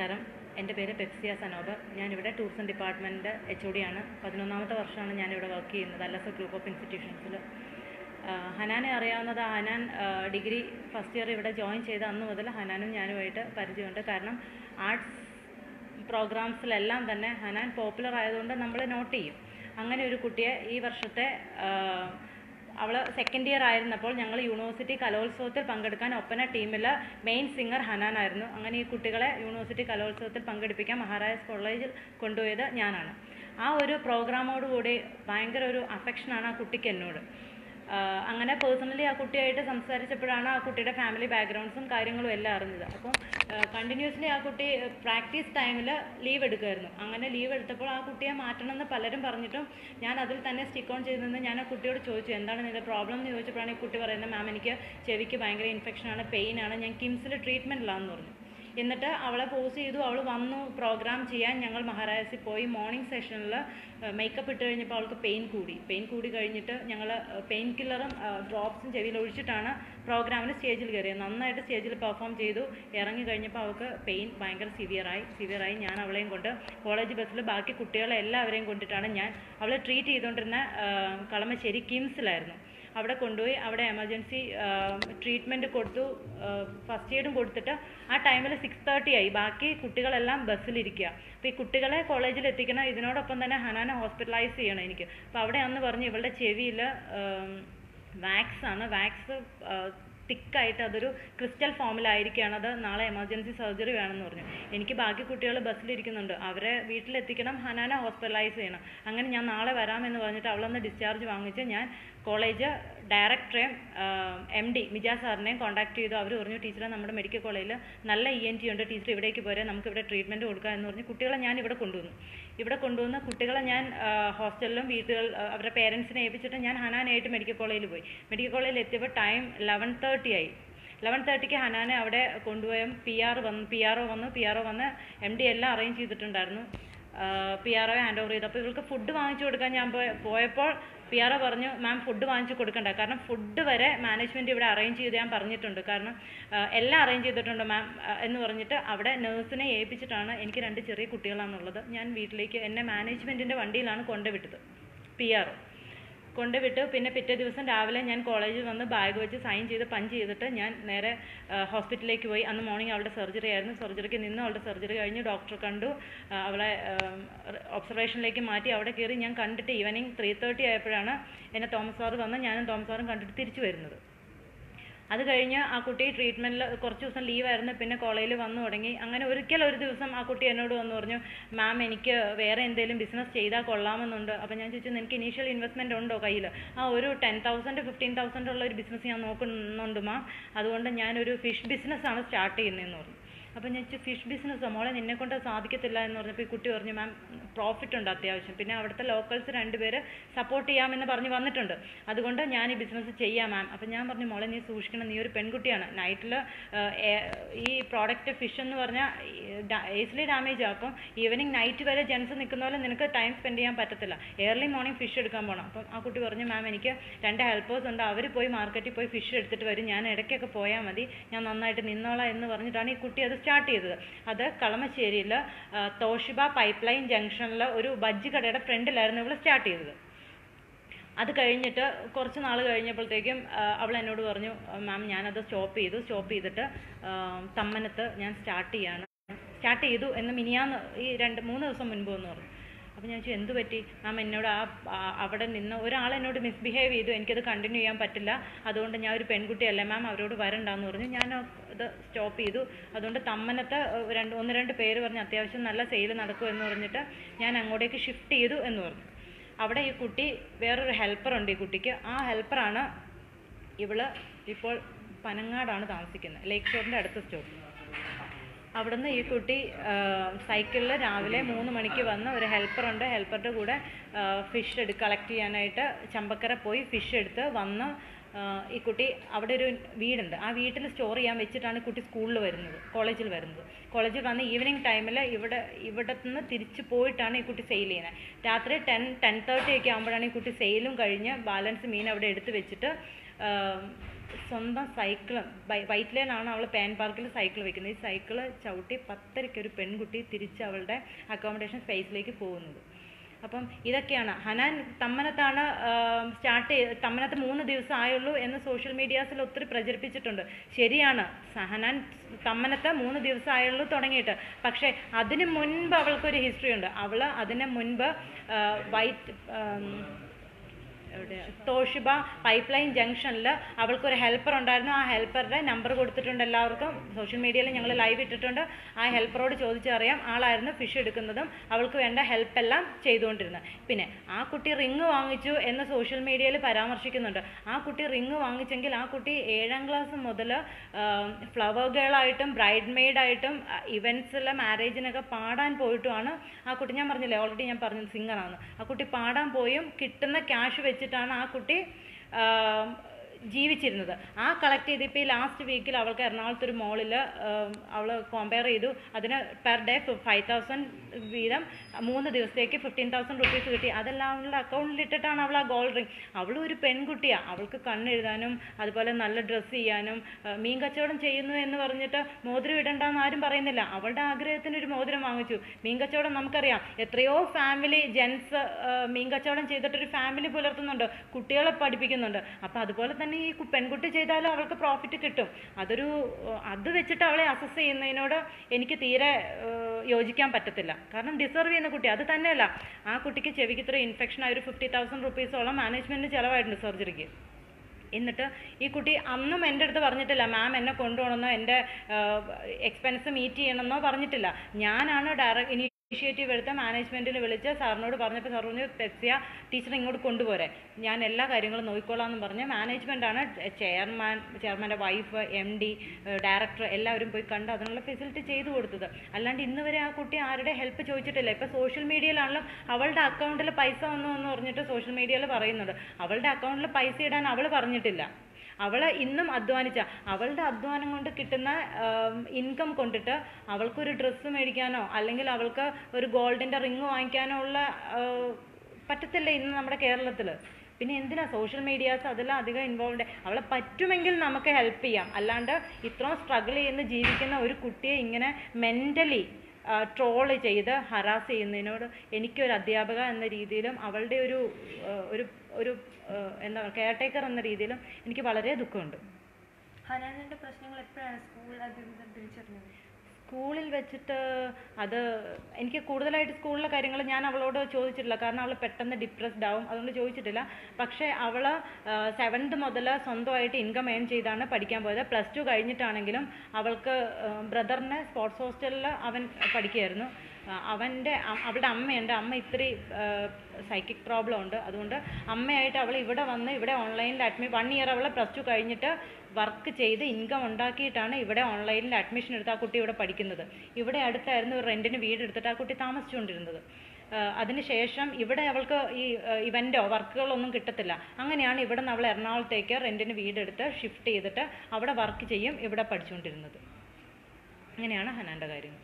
നമസ്കാരം. എന്റെ പേര് പെപ്സിയ സനോബ്. ഞാനിവിടെ tourism department H O D ആണ് പതിനൊന്നാമത്തെ വർഷമാണ് ഞാനിവിടെ വർക്ക് ചെയ്യുന്നത് അല്ലസ ഗ്രൂപ്പ് ഓഫ് ഇൻസ്റ്റിറ്റ്യൂഷൻസിൽ. ഹനാനെ അറിയാവുന്നത് ഹനാൻ ഡിഗ്രി ഫസ്റ്റ് ഇയർ ഇവിടെ ജോയിൻ ചെയ്ത അന്ന് മുതൽ ഹനാനും ഞാനുമായിട്ട് പരിചയമുണ്ട്. കാരണം ആർട്സ് പ്രോഗ്രാംസിലെല്ലാം തന്നെ ഹനാൻ പോപ്പുലർ ആയതുകൊണ്ട് നമ്മൾ നോട്ട് ചെയ്യും. അങ്ങനെ ഒരു കുട്ടിയെ ഈ വർഷത്തെ അവൾ സെക്കൻഡ് ഇയർ ആയിരുന്നപ്പോൾ ഞങ്ങൾ യൂണിവേഴ്സിറ്റി കലോത്സവത്തിൽ പങ്കെടുക്കാൻ ഒപ്പന ടീമിൽ മെയിൻ സിംഗർ ഹനാനായിരുന്നു അങ്ങനെ ഈ കുട്ടികളെ യൂണിവേഴ്സിറ്റി കലോത്സവത്തിൽ പങ്കെടുപ്പിക്കാൻ മഹാരാജാസ് കോളേജിൽ കൊണ്ടുപോയത് ഞാനാണ്. ആ ഒരു പ്രോഗ്രാമോടുകൂടി ഭയങ്കര ഒരു അഫെക്ഷനാണ് ആ കുട്ടിക്ക് എന്നോട്. അങ്ങനെ പേഴ്സണലി ആ കുട്ടിയായിട്ട് സംസാരിച്ചപ്പോഴാണ് ആ കുട്ടിയുടെ ഫാമിലി ബാക്ക്ഗ്രൗണ്ട്സും കാര്യങ്ങളും എല്ലാം അറിഞ്ഞത്. അപ്പം കണ്ടിന്യൂസ്ലി ആ കുട്ടി പ്രാക്ടീസ് ടൈമിൽ ലീവ് എടുക്കുമായിരുന്നു അങ്ങനെ ലീവ് എടുത്തപ്പോൾ ആ കുട്ടിയെ മാറ്റണമെന്ന് പലരും പറഞ്ഞിട്ടും ഞാൻ അതിൽ തന്നെ സ്റ്റിക്ക് ഓൺ ചെയ്തെന്ന് ഞാൻ ആ കുട്ടിയോട് ചോദിച്ചു എന്താണ് നിന്റെ പ്രോബ്ലം എന്ന് ചോദിച്ചപ്പോഴാണ് ഈ കുട്ടി പറയുന്നത് മാം എനിക്ക് ചെവിക്ക് ഭയങ്കര ഇൻഫെക്ഷനാണ് പെയിനാണ് ഞാൻ കിംസിൽ ട്രീറ്റ്മെന്റിലാണെന്ന് പറഞ്ഞു. എന്നിട്ട് അവളെ പോസ് ചെയ്തു. അവൾ വന്നു പ്രോഗ്രാം ചെയ്യാൻ. ഞങ്ങൾ മഹാരാജസിൽ പോയി. മോർണിംഗ് സെഷനിൽ മേക്കപ്പ് ഇട്ട് കഴിഞ്ഞപ്പോൾ അവൾക്ക് പെയിൻ കൂടി. പെയിൻ കൂടി കഴിഞ്ഞിട്ട് ഞങ്ങൾ പെയിൻ കില്ലറും ഡ്രോപ്സും ചെവിയിൽ ഒഴിച്ചിട്ടാണ് പ്രോഗ്രാമിന് സ്റ്റേജിൽ കയറിയത് നന്നായിട്ട് സ്റ്റേജിൽ പെർഫോം ചെയ്തു. ഇറങ്ങി കഴിഞ്ഞപ്പോൾ അവൾക്ക് പെയിൻ ഭയങ്കര സിവിയറായി സിവിയറായി ഞാൻ അവളെയും കൊണ്ട് കോളേജ് ബസ്സിൽ ബാക്കി കുട്ടികളെ എല്ലാവരെയും കൊണ്ടിട്ടാണ് ഞാൻ അവളെ ട്രീറ്റ് ചെയ്തുകൊണ്ടിരുന്ന കളമശ്ശേരി കിംസിലായിരുന്നു. അവിടെ കൊണ്ടുപോയി അവിടെ എമർജൻസി ട്രീറ്റ്മെന്റ് കൊടുത്തു. ഫസ്റ്റ് എയ്ഡും കൊടുത്തിട്ട് ആ ടൈമിൽ സിക്സ് തേർട്ടി ആയി. ബാക്കി കുട്ടികളെല്ലാം ബസ്സിലിരിക്കുക അപ്പോൾ ഈ കുട്ടികളെ കോളേജിൽ എത്തിക്കണം ഇതിനോടൊപ്പം തന്നെ ഹനാനെ ഹോസ്പിറ്റലൈസ് ചെയ്യണം എനിക്ക്. അപ്പോൾ അവിടെ അന്ന് പറഞ്ഞു ഇവളുടെ ചെവിയിൽ വാക്സ് ആണ്. വാക്സ് തിക്കായിട്ട് അതൊരു ക്രിസ്റ്റൽ ഫോമിലായിരിക്കുകയാണ്. അത് നാളെ എമർജൻസി സർജറി വേണമെന്ന് പറഞ്ഞു. എനിക്ക് ബാക്കി കുട്ടികൾ ബസ്സിലിരിക്കുന്നുണ്ട്. അവരെ വീട്ടിലെത്തിക്കണം. ഹനാന ഹോസ്പിറ്റലൈസ് ചെയ്യണം. അങ്ങനെ ഞാൻ നാളെ വരാമെന്ന് പറഞ്ഞിട്ട് അവളൊന്ന് ഡിസ്ചാർജ് വാങ്ങിച്ച് ഞാൻ കോളേജ് ഡയറക്ടറെയും എം ഡി മിജാ സാറിനെയും കോൺടാക്ട് ചെയ്തു. അവർ പറഞ്ഞു ടീച്ചറെ നമ്മുടെ മെഡിക്കൽ കോളേജിൽ നല്ല ഇ എൻ ടി ഉണ്ട്. ടീച്ചർ ഇവിടേക്ക് പോരെ. നമുക്ക് ഇവിടെ ട്രീറ്റ്മെന്റ് കൊടുക്കാം എന്ന് പറഞ്ഞ് കുട്ടികളെ ഞാൻ ഇവിടെ കൊണ്ടുവന്നു. ഇവിടെ കൊണ്ടുവന്ന കുട്ടികളെ ഞാൻ ഹോസ്റ്റലിലും വീട്ടുകൾ അവരുടെ പേരൻസിനെ ഏൽപ്പിച്ചിട്ട് ഞാൻ ഹനാനായിട്ട് മെഡിക്കൽ കോളേജിൽ പോയി. മെഡിക്കൽ കോളേജിൽ എത്തിയപ്പോൾ ടൈം ലെവൻ തേർട്ടി ആയി. ലെവൻ തേർട്ടിക്ക് ഹനാനെ അവിടെ കൊണ്ടുപോയ. പി ആർ വന്ന് പി ആർ ഒ വന്നു പി ആർ ഒ വന്ന് എം ഡി എല്ലാം അറേഞ്ച് ചെയ്തിട്ടുണ്ടായിരുന്നു. P R O hand over ചെയ്തു. അപ്പോൾ ഇവൾക്ക് ഫുഡ് വാങ്ങിച്ചു കൊടുക്കാൻ ഞാൻ പോയപ്പോൾ പി ആർ ഒ പറഞ്ഞു മാം ഫുഡ് വാങ്ങിച്ചു കൊടുക്കണ്ട. കാരണം ഫുഡ് വരെ മാനേജ്മെന്റ് ഇവിടെ അറേഞ്ച് ചെയ്ത് ഞാൻ പറഞ്ഞിട്ടുണ്ട്. കാരണം എല്ലാം അറേഞ്ച് ചെയ്തിട്ടുണ്ട് മാം എന്ന് പറഞ്ഞിട്ട് അവിടെ നേഴ്സിനെ ഏൽപ്പിച്ചിട്ടാണ് എനിക്ക് രണ്ട് ചെറിയ കുട്ടികളാണുള്ളത്. ഞാൻ വീട്ടിലേക്ക് എന്നെ മാനേജ്മെന്റിന്റെ വണ്ടിയിലാണ് കൊണ്ടുവിട്ടത്. പി ആർ ഒ കൊണ്ടുവിട്ടു. പിന്നെ പിറ്റേ ദിവസം രാവിലെ ഞാൻ കോളേജിൽ വന്ന് ബാഗ് വെച്ച് സൈൻ ചെയ്ത് പഞ്ച് ചെയ്തിട്ട് ഞാൻ നേരെ ഹോസ്പിറ്റലിലേക്ക് പോയി. അന്ന് മോർണിംഗ് അവളുടെ സർജറി ആയിരുന്നു. സർജറിക്ക് നിന്ന് അവളുടെ സർജറി കഴിഞ്ഞ് ഡോക്ടർ കണ്ടു. അവളെ ഒബ്സർവേഷനിലേക്ക് മാറ്റി. അവിടെ കയറി ഞാൻ കണ്ടിട്ട് ഈവനിങ് ത്രീ തേർട്ടി ആയപ്പോഴാണ് എന്നെ തോമസ് സാറ് വന്ന് ഞാനും തോമസ് സാറും കണ്ടിട്ട് തിരിച്ചു വരുന്നത്. അത് കഴിഞ്ഞ് ആ കുട്ടി ട്രീറ്റ്മെന്റിൽ കുറച്ച് ദിവസം ലീവായിരുന്നു പിന്നെ കോളേജിൽ വന്നു തുടങ്ങി. അങ്ങനെ ഒരിക്കൽ ഒരു ദിവസം ആ കുട്ടി എന്നോട് വന്ന് പറഞ്ഞു മാം എനിക്ക് വേറെ എന്തെങ്കിലും ബിസിനസ് ചെയ്താൽ കൊള്ളാമെന്നുണ്ട്. അപ്പോൾ ഞാൻ ചോദിച്ചു നിനക്ക് ഇനീഷ്യൽ ഇൻവെസ്റ്റ്മെന്റ് ഉണ്ടോ കയ്യിൽ ആ ഒരു ടെൻ തൗസൻഡ് ഫിഫ്റ്റീൻ തൗസൻഡ് ഉള്ള ഒരു ബിസിനസ് ഞാൻ നോക്കുന്നുണ്ട് മാം അതുകൊണ്ട് ഞാനൊരു ഫിഷ് ബിസിനസ് ആണ് സ്റ്റാർട്ട് ചെയ്യുന്നതെന്ന് പറഞ്ഞു. അപ്പോൾ ഞാൻ ഫിഷ് ബിസിനസ്സോ മോളെ നിന്നെ കൊണ്ട് സാധിക്കത്തില്ല എന്ന് പറഞ്ഞപ്പോൾ ഈ കുട്ടി പറഞ്ഞു മാം പ്രോഫിറ്റ് ഉണ്ട് അത്യാവശ്യം. പിന്നെ അവിടുത്തെ ലോക്കൽസ് രണ്ടുപേര് സപ്പോർട്ട് ചെയ്യാമെന്ന് പറഞ്ഞ് വന്നിട്ടുണ്ട്. അതുകൊണ്ട് ഞാൻ ഈ ബിസിനസ് ചെയ്യാം മാം അപ്പം ഞാൻ പറഞ്ഞു മോളെ നീ സൂക്ഷിക്കണം. നീ ഒരു പെൺകുട്ടിയാണ്. നൈറ്റിൽ ഈ പ്രോഡക്റ്റ് ഫിഷ് എന്ന് പറഞ്ഞാൽ ഈസിലി ഡാമേജ് ആക്കും. ഈവനിങ് നൈറ്റ് വരെ ജെൻസ് നിൽക്കുന്ന പോലെ നിനക്ക് ടൈം സ്പെൻഡ് ചെയ്യാൻ പറ്റത്തില്ല. ഏർലി മോർണിംഗ് ഫിഷ് എടുക്കാൻ പോകണം അപ്പം ആ കുട്ടി പറഞ്ഞു മാം എനിക്ക് രണ്ട് ഹെൽപ്പേഴ്സ് ഉണ്ട്. അവർ പോയി മാർക്കറ്റിൽ പോയി ഫിഷ് എടുത്തിട്ട് വരും. ഞാൻ ഇടയ്ക്കൊക്കെ പോയാൽ മതി. ഞാൻ നന്നായിട്ട് നിന്നോളാം എന്ന് പറഞ്ഞിട്ടാണ് ഈ കുട്ടി അത് സ്റ്റാർട്ട് ചെയ്തത്. അത് കളമശ്ശേരിയിൽ തോഷിബ പൈപ്പ് ലൈൻ ജംഗ്ഷനിൽ ഒരു ബജ്ജി കടയുടെ ഫ്രണ്ടിലായിരുന്നു ഇവൾ സ്റ്റാർട്ട് ചെയ്തത്. അത് കഴിഞ്ഞിട്ട് കുറച്ച് നാൾ കഴിഞ്ഞപ്പോഴത്തേക്കും അവൾ എന്നോട് പറഞ്ഞു മാം ഞാനത് സ്റ്റോപ്പ് ചെയ്തു. സ്റ്റോപ്പ് ചെയ്തിട്ട് തമ്മനത്ത് ഞാൻ സ്റ്റാർട്ട് ചെയ്യാണ്. സ്റ്റാർട്ട് ചെയ്തു എന്ന് മിനിയാന്ന് ഈ രണ്ട് മൂന്ന് ദിവസം മുൻപ് എന്ന് പറഞ്ഞു. അപ്പോൾ ഞാൻ ചോദിച്ചു എന്ത് പറ്റി? മാം എന്നോട് ആ അവിടെ നിന്ന് ഒരാൾ എന്നോട് മിസ്ബിഹേവ് ചെയ്തു. എനിക്കത് കണ്ടിന്യൂ ചെയ്യാൻ പറ്റില്ല. അതുകൊണ്ട് ഞാൻ ഒരു പെൺകുട്ടിയല്ല മാം അവരോട് വരണ്ടെന്ന് പറഞ്ഞു. ഞാൻ ഇത് സ്റ്റോപ്പ് ചെയ്തു. അതുകൊണ്ട് തമ്മനത്തെ രണ്ട് ഒന്ന് രണ്ട് പേര് പറഞ്ഞ് അത്യാവശ്യം നല്ല സെയിൽ നടക്കും എന്ന് പറഞ്ഞിട്ട് ഞാൻ അങ്ങോട്ടേക്ക് ഷിഫ്റ്റ് ചെയ്തു എന്ന് പറഞ്ഞു. അവിടെ ഈ കുട്ടി വേറൊരു ഹെൽപ്പറുണ്ട് ഈ കുട്ടിക്ക്. ആ ഹെൽപ്പറാണ് ഇവൾ ഇപ്പോൾ പനങ്ങാടാണ് താമസിക്കുന്നത്. ലേക്ക് ഷോറിന്റെ അടുത്ത സ്റ്റോപ്പ് അവിടുന്ന് ഈ കുട്ടി സൈക്കിളിൽ രാവിലെ മൂന്ന് മണിക്ക് വന്ന് ഒരു ഹെൽപ്പറുണ്ട് ഹെൽപ്പറുടെ കൂടെ ഫിഷ് എടു കളക്ട് ചെയ്യാനായിട്ട് ചമ്പക്കര പോയി ഫിഷ് എടുത്ത് വന്ന് ഈ കുട്ടി അവിടെ ഒരു വീടുണ്ട്. ആ വീട്ടിൽ സ്റ്റോർ ചെയ്യാൻ വെച്ചിട്ടാണ് കുട്ടി സ്കൂളിൽ വരുന്നത് കോളേജിൽ വരുന്നത്. കോളേജിൽ വന്ന് ഈവനിങ് ടൈമിൽ ഇവിടെ ഇവിടെ നിന്ന് തിരിച്ച് പോയിട്ടാണ് ഈ കുട്ടി സെയിൽ ചെയ്യുന്നത്. രാത്രി ടെൻ ടെൻ തേർട്ടി ഒക്കെ ആകുമ്പോഴാണ് ഈ കുട്ടി സെയിലും കഴിഞ്ഞ് ബാലൻസ് മീൻ അവിടെ എടുത്ത് വെച്ചിട്ട് സ്വന്തം സൈക്കിൾ വൈറ്റ് ലൈനാണ് അവൾ പാൻ പാർക്കിൽ സൈക്കിൾ വെക്കുന്നത്. ഈ സൈക്കിൾ ചവിട്ടി പത്തരയ്ക്ക് ഒരു പെൺകുട്ടി തിരിച്ച് അവളുടെ അക്കോമഡേഷൻ സ്പേസിലേക്ക് പോകുന്നത്. അപ്പം ഇതൊക്കെയാണ്. ഹനാൻ തമ്മനത്താണ് സ്റ്റാർട്ട് ചെയ്ത് തമ്മനത്ത് മൂന്ന് ദിവസം ആയുള്ളൂ എന്ന് സോഷ്യൽ മീഡിയാസിൽ ഒത്തിരി പ്രചരിപ്പിച്ചിട്ടുണ്ട്. ശരിയാണ്. ഹനാൻ തമ്മനത്ത് മൂന്ന് ദിവസം ആയുള്ളൂ തുടങ്ങിയിട്ട്. പക്ഷേ അതിന് മുൻപ് അവൾക്കൊരു ഹിസ്റ്ററി ഉണ്ട്. അവൾ അതിന് മുൻപ് വൈറ്റ് തോഷിബ പൈപ്പ് ലൈൻ ജംഗ്ഷനിൽ അവൾക്കൊരു ഹെൽപ്പർ ഉണ്ടായിരുന്നു. ആ ഹെൽപ്പറുടെ നമ്പർ കൊടുത്തിട്ടുണ്ട് എല്ലാവർക്കും. സോഷ്യൽ മീഡിയയിൽ ഞങ്ങൾ ലൈവ് ഇട്ടിട്ടുണ്ട്. ആ ഹെൽപ്പറോട് ചോദിച്ചറിയാം. ആളായിരുന്നു ഫിഷ് എടുക്കുന്നതും അവൾക്ക് വേണ്ട ഹെൽപ്പ് എല്ലാം ചെയ്തുകൊണ്ടിരുന്നത്. പിന്നെ ആ കുട്ടി റിങ് വാങ്ങിച്ചു എന്ന് സോഷ്യൽ മീഡിയയിൽ പരാമർശിക്കുന്നുണ്ട്. ആ കുട്ടി റിങ് വാങ്ങിച്ചെങ്കിൽ ആ കുട്ടി ഏഴാം ക്ലാസ് മുതൽ ഫ്ലവർ ഗേളായിട്ടും ബ്രൈഡ് മെയ്ഡായിട്ടും ഇവൻസിലെ മാരേജിനൊക്കെ പാടാൻ പോയിട്ടുമാണ്. ആ കുട്ടി ഞാൻ പറഞ്ഞില്ലേ ഓൾറെഡി ഞാൻ പറഞ്ഞു സിംഗറാണ് ആ കുട്ടി പാടാൻ പോയും കിട്ടുന്ന ക്യാഷ് വെച്ചിട്ടാണ് ആ കുട്ടി ആ, ജീവിച്ചിരുന്നത്. ആ കളക്ട് ചെയ്ത് ഇപ്പോൾ ഈ ലാസ്റ്റ് വീക്കിൽ അവൾക്ക് എറണാകുളത്ത് ഒരു മോളിൽ അവൾ കോമ്പയർ ചെയ്തു. അതിന് പെർ ഡേ ഫൈവ് തൗസൻഡ് വീതം മൂന്ന് ദിവസത്തേക്ക് ഫിഫ്റ്റീൻ തൗസൻഡ് റുപ്പീസ് കിട്ടി. അതെല്ലാം അവളുടെ അക്കൗണ്ടിൽ ഇട്ടിട്ടാണ് അവൾ ആ ഗോൾഡ് റിംഗ് അവളും ഒരു പെൺകുട്ടിയാണ് അവൾക്ക് കണ്ണെഴുതാനും അതുപോലെ നല്ല ഡ്രസ്സ് ചെയ്യാനും മീൻ കച്ചവടം ചെയ്യുന്നു എന്ന് പറഞ്ഞിട്ട് മോതിരം ഇടണ്ടെന്ന് ആരും പറയുന്നില്ല. അവളുടെ ആഗ്രഹത്തിന് ഒരു മോതിരം വാങ്ങിച്ചു. മീൻ കച്ചവടം നമുക്കറിയാം. എത്രയോ ഫാമിലി ജെൻസ് മീൻ കച്ചവടം ചെയ്തിട്ടൊരു ഫാമിലി പുലർത്തുന്നുണ്ട്. കുട്ടികളെ പഠിപ്പിക്കുന്നുണ്ട്. അപ്പോൾ അതുപോലെ തന്നെ ഈ കു- പെൺകുട്ടി ചെയ്താലും അവൾക്ക് പ്രോഫിറ്റ് കിട്ടും. അതൊരു അത് വെച്ചിട്ട് അവളെ അസസ് ചെയ്യുന്നതിനോട് എനിക്ക് തീരെ യോജിക്കാൻ പറ്റത്തില്ല. കാരണം ഡിസർവ് ചെയ്യുന്ന കുട്ടി അത് തന്നെയല്ല. ആ കുട്ടിക്ക് ചെവിക്ക് ഇത്ര ഇൻഫെക്ഷൻ ആയ ഒരു ഫിഫ്റ്റി തൗസൻഡ് റുപ്പീസോളം മാനേജ്മെന്റിന് ചിലവായിട്ടുണ്ട് സർജറിക്ക് എന്നിട്ട് ഈ കുട്ടി അന്നും എന്റെ അടുത്ത് പറഞ്ഞിട്ടില്ല മാം എന്നെ കൊണ്ടുപോകണമെന്നോ എന്റെ എക്സ്പെൻസ് മീറ്റ് ചെയ്യണമെന്നോ പറഞ്ഞിട്ടില്ല. ഞാനാണ് ഡയറക്റ്റ് ഇനിഷ്യേറ്റീവ് എടുത്ത മാനേജ്മെന്റിൽ വിളിച്ച് സാറിനോട് പറഞ്ഞപ്പോൾ സാർ പറഞ്ഞു തെസ്യ ടീച്ചർ ഇങ്ങോട്ട് കൊണ്ടുപോരെ. ഞാൻ എല്ലാ കാര്യങ്ങളും നോക്കിക്കോളാം എന്ന് പറഞ്ഞ് മാനേജ്മെന്റാണ് ചെയർമാൻ ചെയർമാന്റെ വൈഫ് എം ഡി ഡയറക്ടർ എല്ലാവരും പോയി കണ്ട് അതിനുള്ള ഫെസിലിറ്റി ചെയ്തു കൊടുത്തത്. അല്ലാണ്ട് ഇന്ന് വരെ ആ കുട്ടി ആരുടെ ഹെൽപ്പ് ചോദിച്ചിട്ടില്ല. ഇപ്പോൾ സോഷ്യൽ മീഡിയയിലാണല്ലോ അവളുടെ അക്കൗണ്ടിൽ പൈസ വന്നു എന്ന് പറഞ്ഞിട്ട് സോഷ്യൽ മീഡിയയിൽ പറയുന്നുണ്ട് അവളുടെ അക്കൗണ്ടിൽ പൈസ ഇടാൻ അവൾ പറഞ്ഞിട്ടില്ല. അവൾ ഇന്നും അധ്വാനിച്ച. അവളുടെ അധ്വാനം കൊണ്ട് കിട്ടുന്ന ഇൻകം കൊണ്ടിട്ട് അവൾക്കൊരു ഡ്രസ്സ് മേടിക്കാനോ അല്ലെങ്കിൽ അവൾക്ക് ഒരു ഗോൾഡിന്റെ റിങ് വാങ്ങിക്കാനോ ഉള്ള പറ്റത്തില്ല ഇന്ന് നമ്മുടെ കേരളത്തിൽ പിന്നെ എന്തിനാ സോഷ്യൽ മീഡിയാസ് അതെല്ലാം അധികം ഇൻവോൾവ് അവളെ പറ്റുമെങ്കിൽ നമുക്ക് ഹെൽപ്പ് ചെയ്യാം. അല്ലാണ്ട് ഇത്രയും സ്ട്രഗിൾ ചെയ്യുന്ന ജീവിക്കുന്ന ഒരു കുട്ടിയെ ഇങ്ങനെ മെന്റലി ട്രോൾ ചെയ്ത് ഹറാസ് ചെയ്യുന്നതിനോട് എനിക്കൊരു അധ്യാപക എന്ന രീതിയിലും അവളുടെ ഒരു ഒരു ഒരു എന്താ പറയുക കെയർ ടേക്കർ എന്ന രീതിയിലും എനിക്ക് വളരെ ദുഃഖമുണ്ട്. ഹനാനിന്റെ പ്രശ്നങ്ങൾ എപ്പോഴാണ് സ്കൂൾ അധികൃതർ തിരിച്ചറിഞ്ഞത്? സ്കൂളിൽ വെച്ചിട്ട് അത് എനിക്ക് കൂടുതലായിട്ട് സ്കൂളിലെ കാര്യങ്ങൾ ഞാൻ അവളോട് ചോദിച്ചിട്ടില്ല. കാരണം അവൾ പെട്ടെന്ന് ഡിപ്രസ്ഡ് ആവും. അതുകൊണ്ട് ചോദിച്ചിട്ടില്ല. പക്ഷേ അവൾ സെവൻത് മുതൽ സ്വന്തമായിട്ട് ഇൻകം ഏൺ ചെയ്താണ് പഠിക്കാൻ പോയത്. പ്ലസ് ടു കഴിഞ്ഞിട്ടാണെങ്കിലും അവൾക്ക് ബ്രദറിനെ സ്പോർട്സ് ഹോസ്റ്റലിൽ അവൻ പഠിക്കുകയായിരുന്നു. അവന്റെ അവളുടെ അമ്മയുണ്ട്. അമ്മ ഇത്തിരി സൈക്കിക് പ്രോബ്ലം ഉണ്ട്. അതുകൊണ്ട് അമ്മയായിട്ട് അവൾ ഇവിടെ വന്ന് ഇവിടെ ഓൺലൈനിൽ അഡ്മി വൺ ഇയർ അവൾ പ്ലസ് ടു കഴിഞ്ഞിട്ട് വർക്ക് ചെയ്ത് ഇൻകം ഉണ്ടാക്കിയിട്ടാണ് ഇവിടെ ഓൺലൈനിൽ അഡ്മിഷൻ എടുത്ത് ആ കുട്ടി ഇവിടെ പഠിക്കുന്നത്. ഇവിടെ അടുത്തായിരുന്നു റെന്റിന് വീട് എടുത്തിട്ട് ആ കുട്ടി താമസിച്ചുകൊണ്ടിരുന്നത്. അതിനുശേഷം ഇവിടെ അവൾക്ക് ഈ ഇവന്റോ വർക്കുകളൊന്നും കിട്ടത്തില്ല. അങ്ങനെയാണ് ഇവിടെ നിന്ന് അവൾ എറണാകുളത്തേക്ക് റെന്റിന് വീടെടുത്ത് ഷിഫ്റ്റ് ചെയ്തിട്ട് അവിടെ വർക്ക് ചെയ്യും ഇവിടെ പഠിച്ചുകൊണ്ടിരുന്നത്. അങ്ങനെയാണ് ഹനാന്റെ കാര്യം